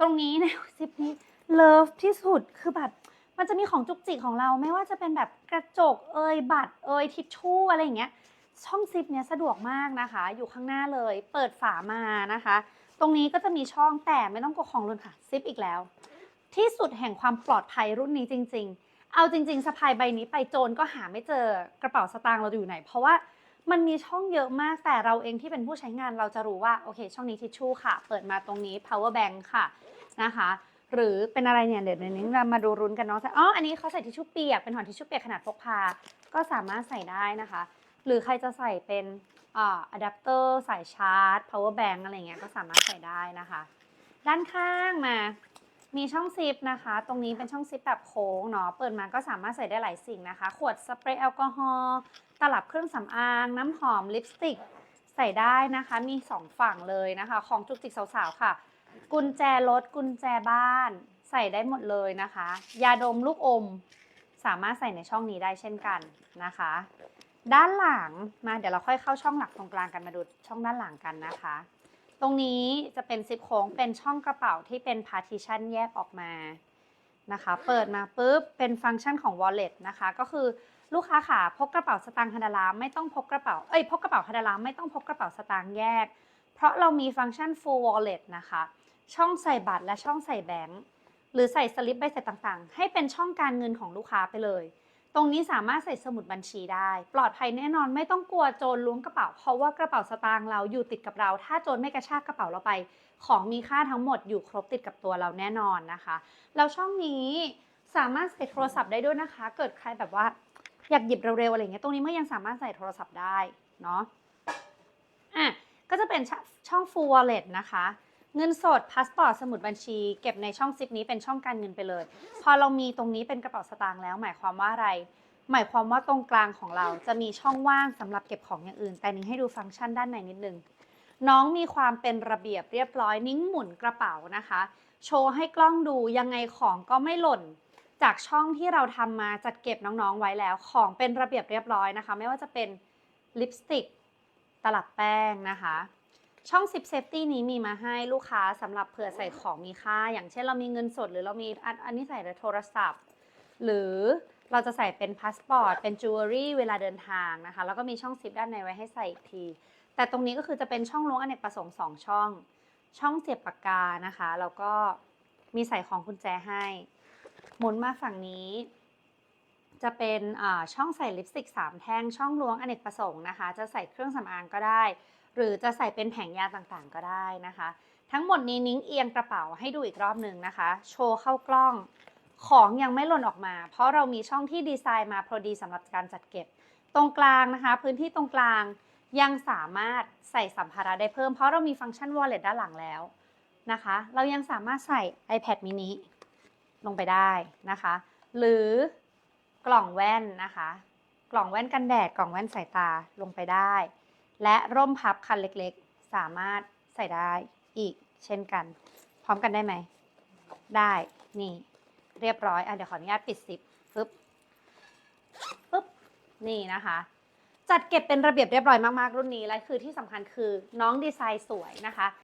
ตรงนี้ในซิปนี้เลิฟที่สุดคือแบบมันจะมีของจุกจิกของเราไม่ว่าจะเป็นแบบกระจกเอยบัตรเอยทิชชู่อะไรอย่างเงี้ยช่องซิปเนี้ยสะดวกมากนะคะ อยู่ข้างหน้าเลย เปิดฝามานะคะ ตรงนี้ก็จะมีช่องแต่ไม่ต้องกดของรุนค่ะซิปอีกแล้ว ที่สุดแห่งความปลอดภัยรุ่นนี้จริง ๆ เอาจริง ๆสะพายใบนี้ไปโจรก็หาไม่เจอกระเป๋าสตางค์เราอยู่ไหน เพราะว่า มันมีช่องเยอะมากแต่เราเองที่เป็นผู้ใช้งานเราจะรู้ว่าโอเค ช่องนี้ทิชชู่ค่ะ เปิดมาตรงนี้ power bank ค่ะนะคะ หรือเป็นอะไรเนี่ยเดี๋ยวนี้เรามาดูรุนกันเนาะอ๋ออันนี้เขาใส่ทิชชู่เปียกเป็นห่อทิชชู่เปียกขนาดพกพาก็สามารถใส่ได้นะคะ หรือใครจะใส่เป็นอ่าอะแดปเตอร์สายชาร์จ power bank อะไรเงี้ยก็สามารถใส่ได้นะคะ ด้านข้างมา มีช่องซิปนะคะ ตรงนี้เป็นช่องซิปแบบโค้งเนาะ เปิดมาก็สามารถใส่ได้หลายสิ่งนะคะ ขวดสเปรย์แอลกอฮอล์ ตลับเครื่องสำอาง น้ำหอม ลิปสติก ใส่ได้นะคะ มีสองฝั่งเลยนะคะ ของจุกจิกสาวๆ ค่ะ กุญแจรถ กุญแจบ้าน ใส่ได้หมดเลยนะคะ ยาดมลูกอม สามารถใส่ในช่องนี้ได้เช่นกันนะคะ ด้านหลัง มาเดี๋ยวเราค่อยเข้าช่องหลักตรงกลางกันมาดูช่องด้านหลังกันนะคะ ตรงนี้จะเป็นซิปโค้งเป็นช่องกระเป๋าที่เป็น partition แยกออกมานะคะ เปิดมาปุ๊บเป็นฟังก์ชันของ wallet นะคะ ก็คือลูกค้าขาพกกระเป๋าสตางค์ฮันดาลาไม่ต้องพกกระเป๋า เอ้ยพกกระเป๋าฮันดาลาไม่ต้องพกกระเป๋าสตางค์แยก เพราะเรามีฟังก์ชัน full wallet นะคะ ช่องใส่บัตรและช่องใส่แบงค์หรือใส่สลิปใบเสร็จต่างๆ ให้เป็นช่องการเงินของลูกค้าไปเลย ตรงนี้สามารถใส่สมุดบัญชีได้ ปลอดภัยแน่นอนไม่ต้องกลัวโจรล้วงกระเป๋า เพราะว่ากระเป๋าสตางค์เราอยู่ติดกับเรา ถ้าโจรไม่กระชากกระเป๋าเราไป ของมีค่าทั้งหมดอยู่ครบติดกับตัวเราแน่นอนนะคะ แล้วช่องนี้สามารถใส่โทรศัพท์ได้ด้วยนะคะ เกิดใครแบบว่าอยากหยิบเร็วๆอะไรเงี้ยตรงนี้มันยังสามารถใส่โทรศัพท์ได้เนาะอะก็จะเป็นชช่อง full wallet นะคะ เงินสดพาสปอร์ตสมุดบัญชี เก็บในช่องซิปนี้เป็นช่องการเงินไปเลย พอเรามีตรงนี้เป็นกระเป๋าสตางค์แล้ว หมายความว่าอะไร หมายความว่าตรงกลางของเราจะมีช่องว่างสำหรับเก็บของอย่างอื่น แต่นิ้งให้ดูฟังก์ชันด้านในนิดนึงน้องมีความเป็นระเบียบเรียบร้อยนิ้งหมุนกระเป๋านะคะ โชว์ให้กล้องดูยังไงของก็ไม่หล่น จากช่องที่เราทำมาจัดเก็บน้องๆไว้แล้ว ของเป็นระเบียบเรียบร้อยนะคะ ไม่ว่าจะเป็นลิปสติกตลับแป้งนะคะ ช่องซิปเซฟตี้นี้มีมาให้ลูกค้าสำหรับเผื่อใส่ของมีค่า อย่างเช่นเรามีเงินสดหรือเรามีอันอันนี้ใส่โทรศัพท์ หรือเราจะใส่เป็นพาสปอร์ตเป็นจิวเวลรี่เวลาเดินทางนะคะ แล้วก็มีช่องซิปด้านในไว้ให้ใส่อีกที แต่ตรงนี้ก็คือจะเป็นช่องล้วงอเนกประสงค์สองช่อง ช่องเสียบปากกานะคะ แล้วก็มีใส่ของกุญแจให้ หมุนมาฝั่งนี้ จะเป็นช่องใส่ลิปสติก 3 แท่ง ช่องล้วงอเนกประสงค์นะคะ จะใส่เครื่องสำอางก็ได้ หรือจะใส่เป็นแผงยาต่างๆ ก็ได้นะคะ ทั้งหมดนี้นิ้งเอียงกระเป๋าให้ดูอีกรอบหนึ่งนะคะ โชว์เข้ากล้อง ของยังไม่หล่นออกมา เพราะเรามีช่องที่ดีไซน์มาพอดีสำหรับการจัดเก็บ ตรงกลางนะคะ พื้นที่ตรงกลางยังสามารถใส่สัมภาระได้เพิ่ม เพราะเรามีฟังก์ชัน wallet ด้านหลังแล้วนะคะ เรายังสามารถใส่ iPad mini ลงไปได้นะคะ หรือ กล่องแว่นนะคะ กล่องแว่นกันแดดกล่องแว่นสายตาลงไปได้ และร่มพับคันเล็กๆ สามารถใส่ได้อีกเช่นกัน พร้อมกันได้ไหม ได้นี่ เรียบร้อยอะเดี๋ยวขออนุญาตปิดซิปปึ๊บปึ๊บนี่นะคะ จัดเก็บเป็นระเบียบเรียบร้อยมากๆรุ่นนี้และคือที่สำคัญคือน้องดีไซน์สวยนะคะ